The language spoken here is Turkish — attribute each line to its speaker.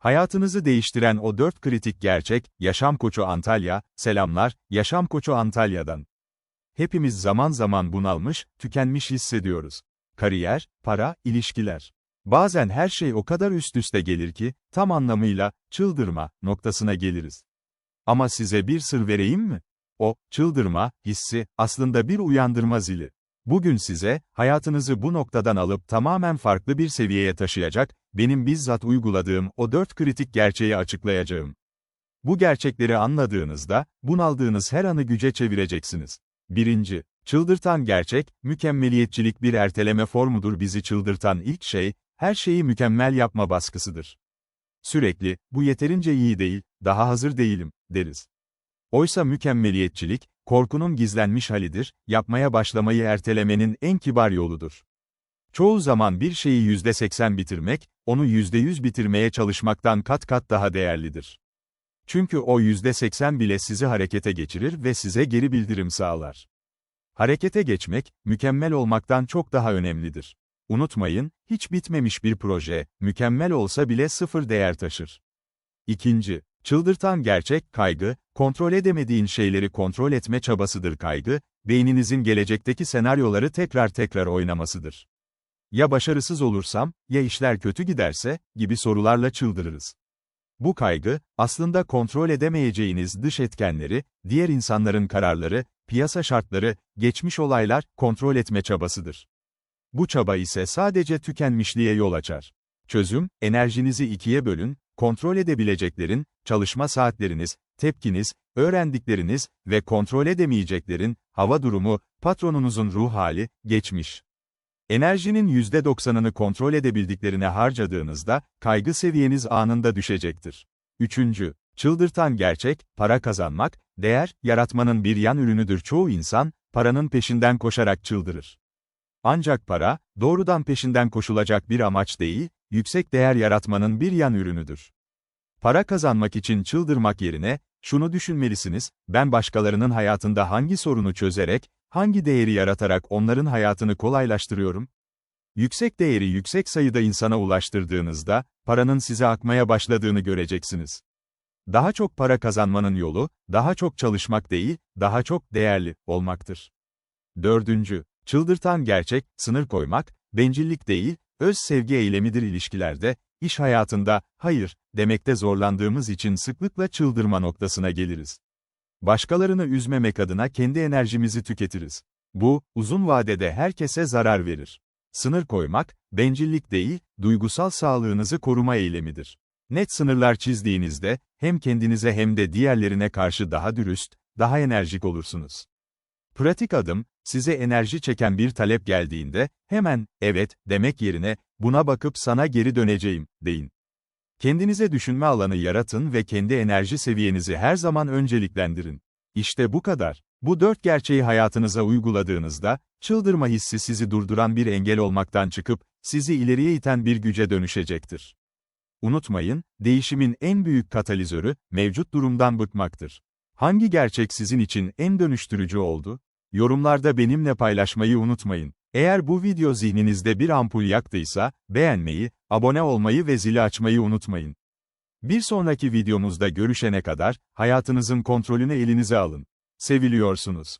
Speaker 1: Hayatınızı değiştiren o dört kritik gerçek, Yaşam Koçu Antalya, selamlar, Yaşam Koçu Antalya'dan. Hepimiz zaman zaman bunalmış, tükenmiş hissediyoruz. Kariyer, para, ilişkiler. Bazen her şey o kadar üst üste gelir ki, tam anlamıyla, çıldırma, noktasına geliriz. Ama size bir sır vereyim mi? O, çıldırma, hissi, aslında bir uyandırma zili. Bugün size, hayatınızı bu noktadan alıp tamamen farklı bir seviyeye taşıyacak, benim bizzat uyguladığım o dört kritik gerçeği açıklayacağım. Bu gerçekleri anladığınızda, bunaldığınız her anı güce çevireceksiniz. Birinci, çıldırtan gerçek, mükemmeliyetçilik bir erteleme formudur bizi çıldırtan ilk şey, her şeyi mükemmel yapma baskısıdır. Sürekli, bu yeterince iyi değil, daha hazır değilim, deriz. Oysa mükemmeliyetçilik, korkunun gizlenmiş halidir, yapmaya başlamayı ertelemenin en kibar yoludur. Çoğu zaman bir şeyi %80 bitirmek, onu %100 bitirmeye çalışmaktan kat kat daha değerlidir. Çünkü o %80 bile sizi harekete geçirir ve size geri bildirim sağlar. Harekete geçmek, mükemmel olmaktan çok daha önemlidir. Unutmayın, hiç bitmemiş bir proje, mükemmel olsa bile sıfır değer taşır. İkinci, çıldırtan gerçek, kaygı, kontrol edemediğin şeyleri kontrol etme çabasıdır kaygı, beyninizin gelecekteki senaryoları tekrar tekrar oynamasıdır. Ya başarısız olursam, ya işler kötü giderse, gibi sorularla çıldırırız. Bu kaygı, aslında kontrol edemeyeceğiniz dış etkenleri, diğer insanların kararları, piyasa şartları, geçmiş olaylar, kontrol etme çabasıdır. Bu çaba ise sadece tükenmişliğe yol açar. Çözüm, enerjinizi ikiye bölün, kontrol edebileceklerin, çalışma saatleriniz, tepkiniz, öğrendikleriniz ve kontrol edemeyeceklerin, hava durumu, patronunuzun ruh hali, geçmiş. Enerjinin %90'ını kontrol edebildiklerine harcadığınızda, kaygı seviyeniz anında düşecektir. Üçüncü, çıldırtan gerçek, para kazanmak, değer, yaratmanın bir yan ürünüdür çoğu insan, paranın peşinden koşarak çıldırır. Ancak para, doğrudan peşinden koşulacak bir amaç değil, yüksek değer yaratmanın bir yan ürünüdür. Para kazanmak için çıldırmak yerine, şunu düşünmelisiniz, ben başkalarının hayatında hangi sorunu çözerek, hangi değeri yaratarak onların hayatını kolaylaştırıyorum? Yüksek değeri yüksek sayıda insana ulaştırdığınızda, paranın size akmaya başladığını göreceksiniz. Daha çok para kazanmanın yolu, daha çok çalışmak değil, daha çok değerli olmaktır. Dördüncü, çıldırtan gerçek, sınır koymak, bencillik değil, öz sevgi eylemidir ilişkilerde, iş hayatında, hayır, demekte zorlandığımız için sıklıkla çıldırma noktasına geliriz. Başkalarını üzmemek adına kendi enerjimizi tüketiriz. Bu, uzun vadede herkese zarar verir. Sınır koymak, bencillik değil, duygusal sağlığınızı koruma eylemidir. Net sınırlar çizdiğinizde, hem kendinize hem de diğerlerine karşı daha dürüst, daha enerjik olursunuz. Pratik adım, size enerji çeken bir talep geldiğinde, hemen, evet, demek yerine, buna bakıp sana geri döneceğim, deyin. Kendinize düşünme alanı yaratın ve kendi enerji seviyenizi her zaman önceliklendirin. İşte bu kadar. Bu dört gerçeği hayatınıza uyguladığınızda, çıldırma hissi sizi durduran bir engel olmaktan çıkıp, sizi ileriye iten bir güce dönüşecektir. Unutmayın, değişimin en büyük katalizörü, mevcut durumdan bıkmaktır. Hangi gerçek sizin için en dönüştürücü oldu? Yorumlarda benimle paylaşmayı unutmayın. Eğer bu video zihninizde bir ampul yaktıysa, beğenmeyi, abone olmayı ve zili açmayı unutmayın. Bir sonraki videomuzda görüşene kadar, hayatınızın kontrolünü elinize alın. Seviliyorsunuz.